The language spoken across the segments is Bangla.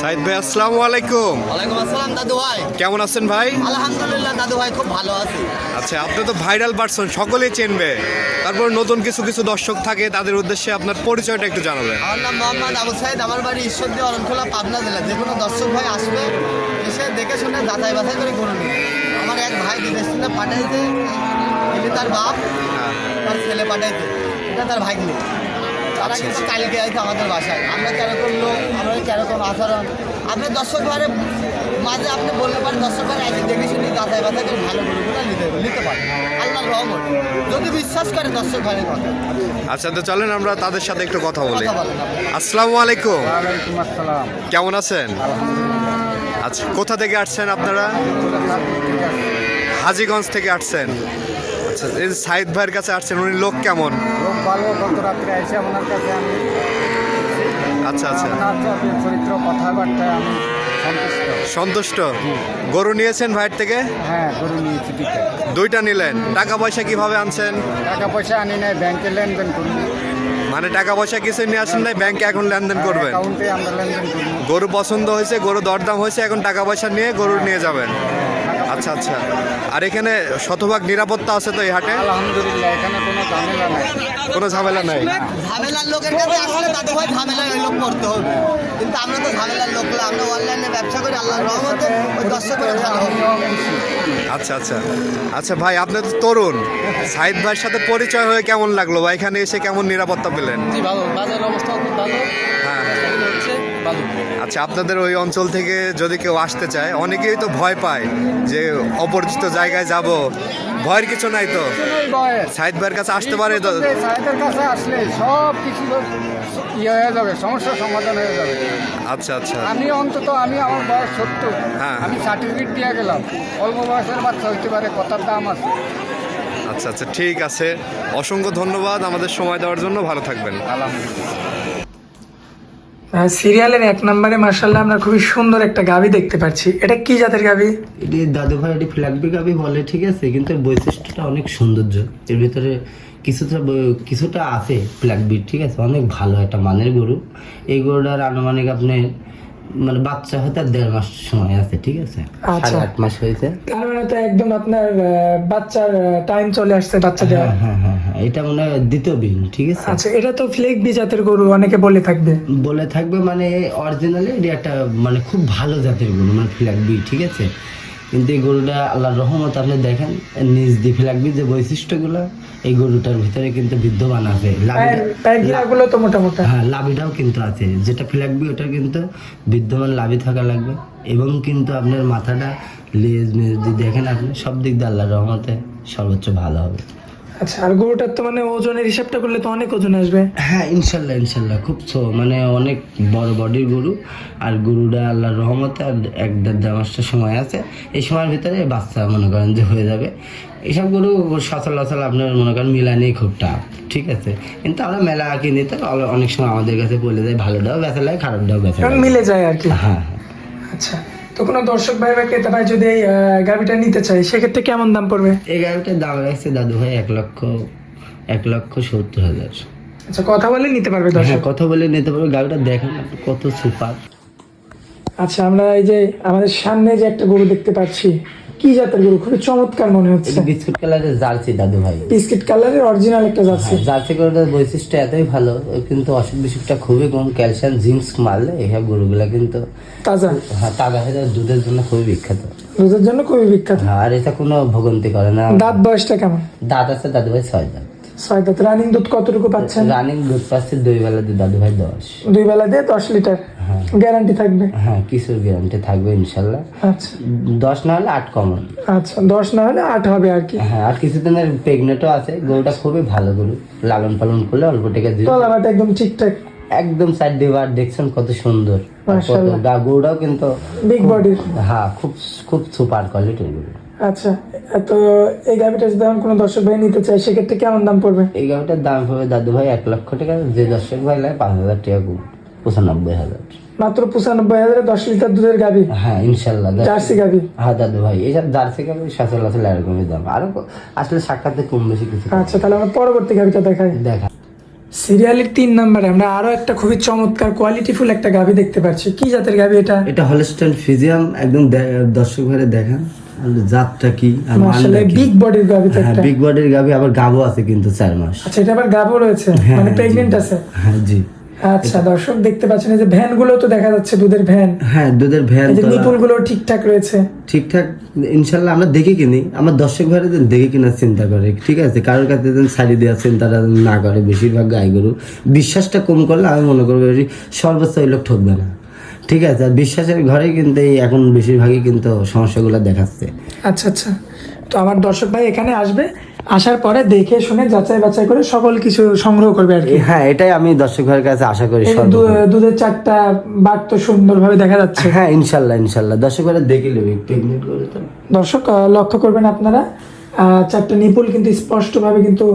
সাইদ ভাই আসসালামু আলাইকুম। ওয়ালাইকুম আসসালাম দাদু ভাই। কেমন আছেন ভাই? আলহামদুলিল্লাহ দাদু ভাই খুব ভালো আছি। আচ্ছা আপনি তো ভাইরাল পারসন সকলেই চিনবে। তারপর নতুন কিছু কিছু দর্শক থাকে তাদের উদ্দেশ্যে আপনার পরিচয়টা একটু জানাবেন। আমার নাম মোহাম্মদ আবু সাইদ আমার বাড়ি ঈশ্বরদী অরণখোলা পাবনা জেলা। যে কোনো দর্শক ভাই আসবে এসে দেখে শুনে যাচাই বাছাই করে গরু নিবে। আমার এক ভাই বিদেশ থেকে পাঠাইছে এটি তার বাপ তার ছেলে পাঠাইছে এটা তার ভাগ্নি। তারা কিন্তু কালকে আছে আমাদের বাসায়। আমরা কেরকম লোক আমরা কেরকম আচরণ। আপনার দর্শক ভাইয়ের মাঝে আপনি বলতে পারেন দর্শক ভাই আজকে দেখে শুনে যাচাই বাছাই করে ভালো গরুগুলো নিতে নিতে পারেন আল্লাহ রহমত। যদি বিশ্বাস করে দর্শক ভাইয়ের কথা। আচ্ছা তো চলেন আমরা তাদের সাথে একটু কথা বলি। আসসালামু আলাইকুম। ওয়ালাইকুম আসসালাম। কেমন আছেন? আচ্ছা কোথা থেকে আসছেন আপনারা? হাজিগঞ্জ থেকে আসছেন। আচ্ছা সাইদ ভাইয়ের কাছে আসছেন উনি লোক কেমন? ভালো গত রাত্রে এসে আপনার কাছে আমি আচ্ছা আচ্ছা। চরিত্র কথাবার্তায় আমি সন্তুষ্ট। গরু নিয়েছেন ভাইয়ের থেকে? হ্যাঁ গরু নিয়েছি দুইটা নিলেন। টাকা পয়সা কীভাবে আনছেন? টাকা পয়সা আনি নাই ব্যাংকে লেনদেন করি। মানে টাকা পয়সা কিছু নিয়ে আসেন নাই ব্যাংকে এখন লেনদেন করবেন? আমরা লেনদেন গরু পছন্দ হয়েছে গরু দরদাম হয়েছে এখন টাকা পয়সা নিয়ে গরু নিয়ে যাবেন। আচ্ছা আচ্ছা। আর এখানে শতভাগ নিরাপত্তা আছে তো এই হাটে? আলহামদুলিল্লাহ এখানে কোনো ঝামেলা নাই। কোনো ঝামেলা নাই? ঝামেলার লোকের কাছে আসলে দাদু ভাই ঝামেলা ওই লোক করতে হবে। কিন্তু আমরা তো ঝামেলার লোক না আমরা অনলাইনে ব্যবসা করি আল্লাহ রহমতে ওই দর্শকের ভালো আচ্ছা আচ্ছা। আচ্ছা ভাই আপনি তো তরুণ। সাইদ ভাইয়ের সাথে পরিচয় হয়ে কেমন লাগল? বা এখানে এসে কেমন নিরাপত্তা পেলেন? জি ভালো। বাজার অবস্থা খুব ভালো। হ্যাঁ। আচ্ছা আপনাদের ওই অঞ্চল থেকে যদি কেউ আসতে চায় অনেকেই তো ভয় পায় যে অপরিচিত জায়গায় যাব। ভয়ের কিছু নাই তো? সাইদ ভাইয়ের কাছে আসতে পারে তো? এই কাছে আসলে সব কিছু ইয়ে হয়ে যাবে সমস্যার সমাধান হয়ে যাবে। আচ্ছা আচ্ছা। আমি অন্তত আমি আমার বয়স সত্তর। হ্যাঁ। আমি সার্টিফিকেট দিয়ে গেলাম। অল্প বয়সের বাচ্চা হইতে পারে কথার দাম আছে। আচ্ছা আচ্ছা ঠিক আছে। অসংখ্য ধন্যবাদ আমাদের সময় দেওয়ার জন্য। ভালো থাকবেন। আলহামদুলিল্লাহ। সিরিয়ালের এক নম্বরে মার্শাল্লাহ আমরা খুবই সুন্দর একটা গাভি দেখতে পাচ্ছি। এটা কি জাতের গাভি এটি দাদু ভাই এটি ফ্ল্যাগবি গাবি বলে ঠিক আছে কিন্তু এর বৈশিষ্ট্যটা অনেক সৌন্দর্য। এর ভিতরে কিছুটা কিছুটা আছে ফ্ল্যাগবি ঠিক আছে অনেক ভালো একটা মানের গরু। এই গরুটার আনুমানিক আপনি মানে বাচ্চা হতে আর দেড় মাস সময় আছে ঠিক আছে আচ্ছা। সাড়ে আট মাস হয়েছে। তার মানে তো একদম আপনার বাচ্চার টাইম চলে আসছে বাচ্চা দেওয়ার। হ্যাঁ হ্যাঁ। হ্যাঁ হ্যাঁ এটা মানে দ্বিতীয় বিন ঠিক আছে? আচ্ছা এটা তো ফ্লেক বি জাতের গরু অনেকে বলে থাকবে। বলে থাকবে মানে অরিজিনালি এটি একটা মানে খুব ভালো জাতের গরু মানে ফ্ল্যাগবি ঠিক আছে? কিন্তু এই গরুটা আল্লাহর রহমত আপনি দেখেন নিজ দিয়ে ফ্ল্যাগবি যে বৈশিষ্ট্যগুলো এই গরুটার ভিতরে কিন্তু বিদ্যমান আছে। লাভিটা- প্যাগিরা তো মোটামুটি। হ্যাঁ লাভিটাও কিন্তু আছে। যেটা ফ্ল্যাগবি ওটা কিন্তু বিদ্যমান লাভি থাকা লাগবে। এবং কিন্তু আপনার মাথাটা লেজ মেজ যদি দেখেন আপনি সব দিক দিয়ে আল্লাহর রহমতে সর্বোচ্চ ভালো হবে। আচ্ছা আর গরুটার তো মানে ওজনের হিসাবটা করলে তো অনেক ওজন আসবে। হ্যাঁ ইনশাল্লাহ ইনশাল্লাহ খুব ছো- মানে অনেক বড় বডির গরু আর গরুটা আল্লাহর রহমতে আর এক দেড় দেড় মাসটা সময় আছে। এই সময়ের ভিতরে বাচ্চা মনে করেন যে হয়ে যাবে। এইসব গরু সচলাচল আপনার মনে করেন মিলানি খুব টাফ ঠিক আছে? কিন্তু আমরা মেলা কিনি তো অনেক সময় আমাদের কাছে বলে দেয় ভালোটাও বেচা লাগে খারাপটাও বেচা মিলে যায় আর কি। হ্যাঁ। আচ্ছা। তো কোনো দর্শক ভাই বা ক্রেতা ভাই যদি এই গাভিটা নিতে চায় সেক্ষেত্রে কেমন দাম পড়বে? এই গাড়িটার দাম রাখছে দাদু ভাই এক লক্ষ এক লক্ষ সত্তর হাজার। আচ্ছা কথা বলে নিতে পারবে হ্যাঁ দর্শক? কথা বলে নিতে পারবে। গাড়িটা দেখেন কত সুপার। আচ্ছা আমরা এই যে আমাদের সামনে যে একটা গরু দেখতে পাচ্ছি কি জাতের গরু? খুবই চমৎকার মনে হচ্ছে। বিস্কিট কালারের জার্সি দাদু ভাই। বিস্কিট কালারের অরিজিনাল একটা জার্সি। জার্সি গরুটার বৈশিষ্ট্য এতই ভালো কিন্তু অসুখ বিসুখটা খুবই কম ক্যালসিয়াম জিঙ্কস মারলে এইসব গরুগুলা কিন্তু তাজা। হ্যাঁ তাজা হয়ে যায়, দুধের জন্য খুবই বিখ্যাত। দুধের জন্য খুবই বিখ্যাত। হ্যাঁ, আর এটা কোনো ভগন্তি করে না। দাঁত বয়সটা কেমন? দাঁত আছে দাদু ভাই ছয় দাঁত। ছয় দাঁত রানিং দুধ কতটুকু পাচ্ছেন? রানিং দুধ পাচ্ছে দুই বেলা দিয়ে দাদু ভাই দশ। দুই বেলা দিয়ে দশ লিটার গ্যারান্টি থাকবে? হ্যাঁ কিছুর গ্যারান্টি থাকবে ইনশাল্লাহ। আচ্ছা। দশ না হলে আট কমন আচ্ছা দশ না হলে আট হবে আর কি। হ্যাঁ আর কিছুদিনের প্রেগনেন্টও আছে গরুটা খুবই ভালো গরু লালন পালন করলে অল্প টাকা দিয়ে তলাবাটা একদম ঠিকঠাক। একদম সাইড দিবার দেখছেন কত সুন্দর। গরুটাও কিন্তু বিগ বডির হ্যাঁ খুব খুব সুপার কোয়ালিটির গরু আচ্ছা তো এই গাভিটা যদি এখন কোনো দর্শক ভাই নিতে চায় সেক্ষেত্রে কেমন দাম পড়বে? এই দাম হবে দাদু ভাই এক লক্ষ টাকা যে দর্শক ভাই লাগে পাঁচ হাজার টাকা পঁচানব্বই হাজার। মাত্র পঁচানব্বই হাজারে দশ লিটার দুধের গাভি? হ্যাঁ ইনশাল্লাহ জার্সি গাভি? হ্যাঁ দাদু ভাই এইসব জার্সি গাড়ি সচরাচর এরকমই দাম। আরও আসলে সাক্ষাতে কম বেশি কিছু। আচ্ছা তাহলে আমরা পরবর্তী গাভিটা দেখাই। দেখা। সিরিয়ালের তিন নম্বরে আমরা আরও একটা খুবই চমৎকার কোয়ালিটিফুল একটা গাভি দেখতে পাচ্ছি। কি জাতের গাভি এটা? এটা হলস্টাইন ফিজিয়াম একদম দর্শক ভাইরা দেখান। জাতটা কি? কি? বিগ বডির গাভি তো হ্যাঁ একটা। বিগ বডির গাভি আবার গাভও আছে কিন্তু চার মাস। আচ্ছা এটা আবার গাভও রয়েছে? হ্যাঁ, মানে জি। প্রেগনেন্ট আছে? হ্যাঁ জি। আচ্ছা দর্শক দেখতে পাচ্ছেন এই যে ভ্যানগুলো তো দেখা যাচ্ছে দুধের ভ্যান। হ্যাঁ দুধের ভ্যান এই যে। নিপুলগুলো ঠিকঠাক রয়েছে। ঠিকঠাক ইনশাল্লাহ আমরা দেখে কিনি। আমার দর্শক ভাইরা যেন দেখে কিনার চিন্তা করে ঠিক আছে? কারোর কাছে যেন শাড়ি দেওয়ার চিন্তাটা না করে বেশিরভাগ গাই গরু। বিশ্বাসটা কম করলে আমি মনে করব সর্বোচ্চ ওই লোক ঠকবে না। ঠিক আছে? আর বিশ্বাসের ঘরেই কিন্তু এই এখন বেশিরভাগই কিন্তু সমস্যাগুলো দেখাচ্ছে। আচ্ছা আচ্ছা। তো আমার দর্শক ভাই এখানে আসবে আসার পরে দেখে শুনে যাচাই বাছাই করে সকল কিছু সংগ্রহ করবে আর কি। হ্যাঁ এটাই আমি দর্শক ভাইয়ের কাছে আশা করি দুধের চারটা বাট তো সুন্দরভাবে দেখা যাচ্ছে। হ্যাঁ ইনশাল্লাহ ইনশাল্লাহ। দর্শক ভাইয়ের দেখে নেবে একটু করে দর্শক লক্ষ্য করবেন আপনারা আহ, চারটা নিপুল কিন্তু স্পষ্টভাবে কিন্তু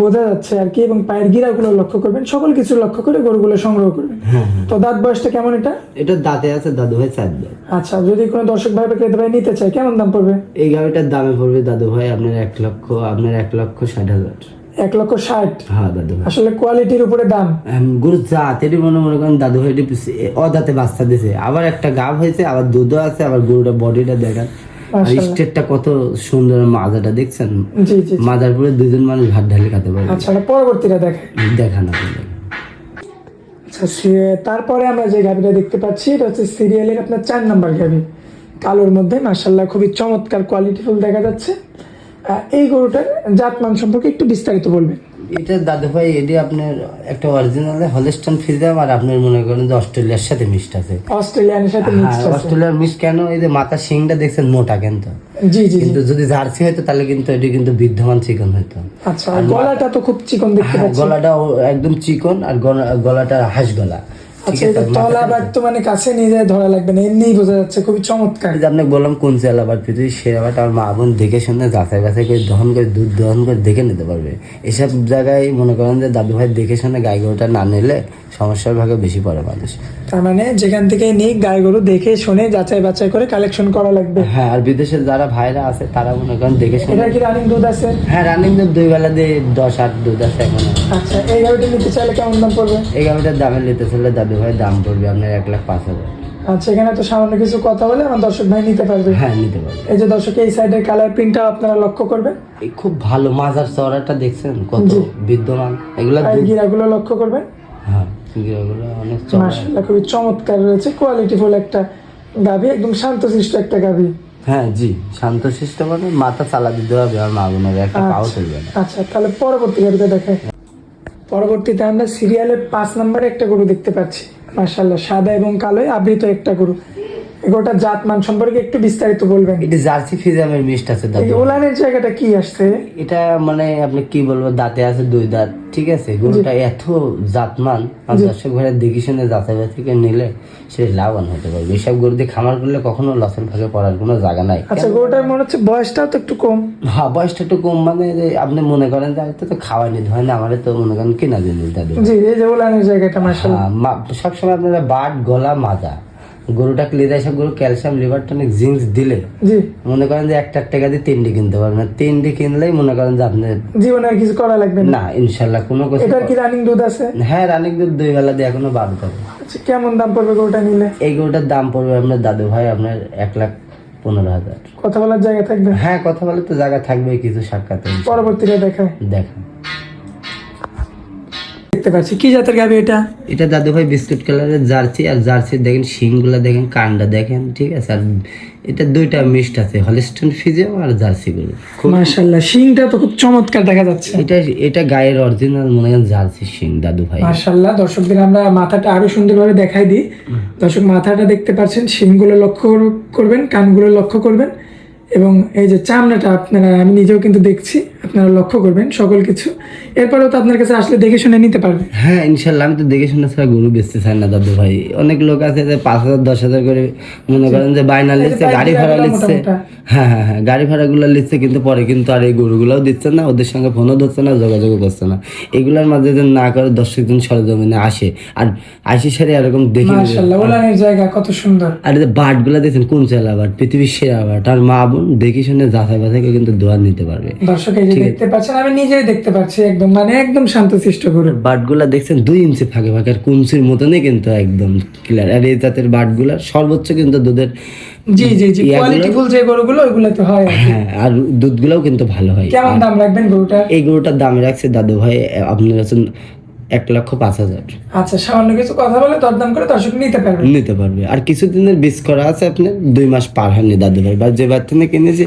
বোঝা যাচ্ছে আর কি এবং পায়ের গিরাগুলো লক্ষ্য করবেন সকল কিছু লক্ষ্য করে গরুগুলো সংগ্রহ করবেন। তো দাঁত বয়সটা কেমন এটা? এটা দাঁতে আছে দাদু ভাই চার দাঁত। আচ্ছা যদি কোনো দর্শক ভাই বা ক্রেতা ভাই নিতে চায় কেমন দাম পড়বে? এই গাড়িটার দামে পড়বে দাদু ভাই আপনার এক লক্ষ আপনার এক লক্ষ ষাট হাজার। এক লক্ষ ষাট? হ্যাঁ দাদু আসলে কোয়ালিটির উপরে দাম। গরুর জাত এটি মনে মনে করেন দাদু ভাই অদাতে বাচ্চা দিছে। আবার একটা গাভ হয়েছে আবার দুধও আছে আবার গরুটা বডিটা দেখান। আর স্টেটটা কত সুন্দর মাজাটা দেখছেন? জি জি জি। মাজার পরে দুজন মানুষ ঘাট ঢালে খাতে পারবে। আচ্ছা পরবর্তীটা দেখে দেখান আচ্ছা সে- তারপরে আমরা যে গাভিটা দেখতে পাচ্ছি এটা হচ্ছে সিরিয়ালের আপনার চার নাম্বার গাভি। কালোর মধ্যে মার্শাল্লাহ খুবই চমৎকার কোয়ালিটিফুল দেখা যাচ্ছে। এই গরুটার জাতমান সম্পর্কে একটু বিস্তারিত বলবেন। এটা দাদু ভাই এটি আপনার একটা অরিজিনাল হলেস্টন ফিজাম আর আপনার মনে করেন যে অস্ট্রেলিয়ার সাথে মিক্সড আছে। অস্ট্রেলিয়ার সাথে হ্যাঁ মিক্সড আছে। অস্ট্রেলিয়ার মিক্স কেন? এই যে মাথার শিংটা দেখছেন মোটা কিন্তু। জি জি কিন্তু যদি জার্সি হতো তাহলে কিন্তু এটি কিন্তু বিদ্যমান চিকন হতো আচ্ছা আর গলাটা তো খুব চিকন দেখতে হ্যাঁ, পাচ্ছি। গলাটা একদম চিকন আর গলা- গলাটা হাঁস গলা। আচ্ছা এটা তলা বাট তো মানে কাছে নিয়ে যায় ধরা লাগবে না এমনিই বোঝা যাচ্ছে খুবই চমৎকার। যে আপনাকে বললাম কোন চেলা চেলাবার পৃথিবীর আবার আমার মা বোন দেখে শুনে যাচাই বাছাই করে দহন করে দুধ দহন করে দেখে নিতে পারবে। এসব জায়গায় মনে করেন যে দাদু ভাই দেখে শুনে গাই গরুটা না নিলে সমস্যার ভাগে বেশি পড়ে মানুষ। তার মানে যেখান থেকে নিই গরু দেখে শুনে যাচাই বাছাই করে কালেকশন করা লাগবে। হ্যাঁ আর বিদেশের যারা ভাইরা আছে তারা মনে করেন দেখে শুনে এটা কি রানিং দুধ আছে? হ্যাঁ রানিং দুধ দুই বেলা দিয়ে দশ আট দুধ আছে এখন। আচ্ছা এই গাড়িটা নিতে চাইলে কেমন দাম পড়বে? এই গাড়িটার দামে নিতে চাইলে দাদু ভাই দাম পড়বে আপনার এক লাখ পাঁচ হাজার। আচ্ছা এখানে তো সামান্য কিছু কথা বলে আমার দর্শক ভাই নিতে পারবে। হ্যাঁ নিতে পারবে। এই যে দর্শক এই সাইডের কালার প্রিন্টটা আপনারা লক্ষ্য করবেন। এই খুব ভালো মাজার চড়াটা দেখছেন কত বিদ্যমান। এগুলা গিরাগুলো লক্ষ্য করবেন। অনেক মাশাআল্লাহ খুবই চমৎকার রয়েছে কোয়ালিটিফুল একটা গাভি একদম শান্তশিষ্ট একটা গাভি। হ্যাঁ জি শান্ত শিষ্ট মানে মাথা চালা দিতে হবে আর মা বোনের একটা পাও চলবে না। আচ্ছা তাহলে পরবর্তী গাড়িতে দেখে। পরবর্তীতে আমরা সিরিয়ালের পাঁচ নম্বরে একটা গরু দেখতে পাচ্ছি। মাশাআল্লাহ সাদা এবং কালোয় আবৃত একটা গরু। এই জাত মান সম্পর্কে একটু বিস্তারিত বলবেন? এটা জার্সি ফিজামের মিষ্ট আছে এই ওলানের জায়গাটা কি আসছে? এটা মানে আপনি কি বলব দাঁতে আছে দুই দাঁত ঠিক আছে? গরুটা এত জাতমান দর্শক ঘরে দেখি শুনে যাচাই থেকে নিলে সে লাভবান হতে পারবে। এইসব গরু দিয়ে খামার করলে কখনো লসের ভাগে পড়ার কোনো জায়গা নাই। আচ্ছা গরুটার মনে হচ্ছে বয়সটাও তো একটু কম। হ্যাঁ বয়সটা একটু কম মানে আপনি মনে করেন যে তো খাওয়াই খাওয়া নিতে হয় না আমার তো মনে করেন কেনা জিনিস দাদু জি এই যে ওলানের জায়গাটা হ্যাঁ, সবসময় আপনারা বাট গলা মাজা। গরুটা ক্লিয়ার এসব গরু ক্যালসিয়াম লিভার টনিক জিঙ্কস দিলে মনে করেন যে একটা টাকা দিয়ে তিনটি কিনতে পারবেন তিনটি কিনলেই মনে করেন যে আপনি জীবনে আর কিছু করা লাগবে না? ইনশাল্লাহ কোনো কিছু এটার কি রানিং দুধ আছে? হ্যাঁ রানিং দুধ দুই বেলা দিয়ে এখনও বাদ পাবে আচ্ছা কেমন দাম পড়বে গরুটা নিলে? এই গরুটার দাম পড়বে আপনার দাদু ভাই আপনার এক লাখ পনেরো হাজার। কথা বলার জায়গা থাকবে? হ্যাঁ কথা বলার তো জায়গা থাকবে কিছু সাক্ষাৎ পরবর্তীতে দেখা দেখেন দেখতে পাচ্ছি। কি জাতের গাভি এটা? এটা দাদু ভাই বিস্কুট কালারের জার্সি আর জার্সি দেখেন শিংগুলা দেখেন কানটা দেখেন ঠিক আছে? আর এটা দুইটা মিক্সড আছে হলিস্টন ফিজেও আর জার্সি গরু খুব মাশাআল্লাহ শিংটা তো খুব চমৎকার দেখা যাচ্ছে। এটা এটা গায়ের অরিজিনাল মনে হয় জার্সি শিং দাদু ভাই মাশাআল্লাহ দর্শকদের আমরা মাথাটা আরও সুন্দরভাবে দেখাই দিই। দর্শক মাথাটা দেখতে পাচ্ছেন শিংগুলো লক্ষ্য করবেন কানগুলো লক্ষ্য করবেন। এবং এই যে চামড়াটা আপনারা আমি নিজেও কিন্তু দেখছি আপনারা লক্ষ্য করবেন সকল কিছু। এরপরেও তো আপনার কাছে আসলে দেখে শুনে নিতে পারবে। হ্যাঁ ইনশাল্লাহ আমি তো দেখে শুনে ছাড়া গরু বেচতে চাই না দাদু ভাই। অনেক লোক আছে যে পাঁচ হাজার দশ হাজার করে মনে করেন যে বায়না লিখছে গাড়ি ভাড়া লিখছে। হ্যাঁ হ্যাঁ হ্যাঁ গাড়ি ভাড়াগুলো লিখছে কিন্তু পরে কিন্তু আর এই গরুগুলোও দিচ্ছে না ওদের সঙ্গে ফোনও ধরছে না যোগাযোগও করছে না। এগুলোর মাঝে যে না করে দর্শক জন সরজমিনে আসে আর আসি সারে এরকম দেখি জায়গা কত সুন্দর। আর এই যে বাটগুলো দেখছেন কোন চেলা বাট পৃথিবীর সেরা বাট আর মা দেখি শুনে যাচাই বাছাই করে কিন্তু দোয়া নিতে পারবে। দর্শক এই যে দেখতে পাচ্ছেন আমি নিজেই দেখতে পাচ্ছি একদম মানে একদম শান্তশিষ্ট গরু। বাটগুলা দেখছেন দুই ইঞ্চি ফাঁকে ফাঁকে আর কুমসির মতনই কিন্তু একদম ক্লিয়ার আর এই জাতের বাটগুলা সর্বোচ্চ কিন্তু দুধের জি জি জি কোয়ালিটিফুল যে গরুগুলো ওইগুলো তো হয় হ্যাঁ আর দুধগুলাও কিন্তু ভালো হয়। কেমন দাম রাখবেন গরুটার? এই গরুটার দাম রাখছে দাদু ভাই আপনার কাছে এক লক্ষ পাঁচ হাজার। আচ্ছা সামান্য কিছু কথা বলে দরদাম করে দর্শক নিতে পারবে। নিতে পারবে। আর কিছুদিনের বিস করা আছে আপনার দুই মাস পার হয়নি দাদু ভাই বা যে বাচ্চা থেকে কিনেছি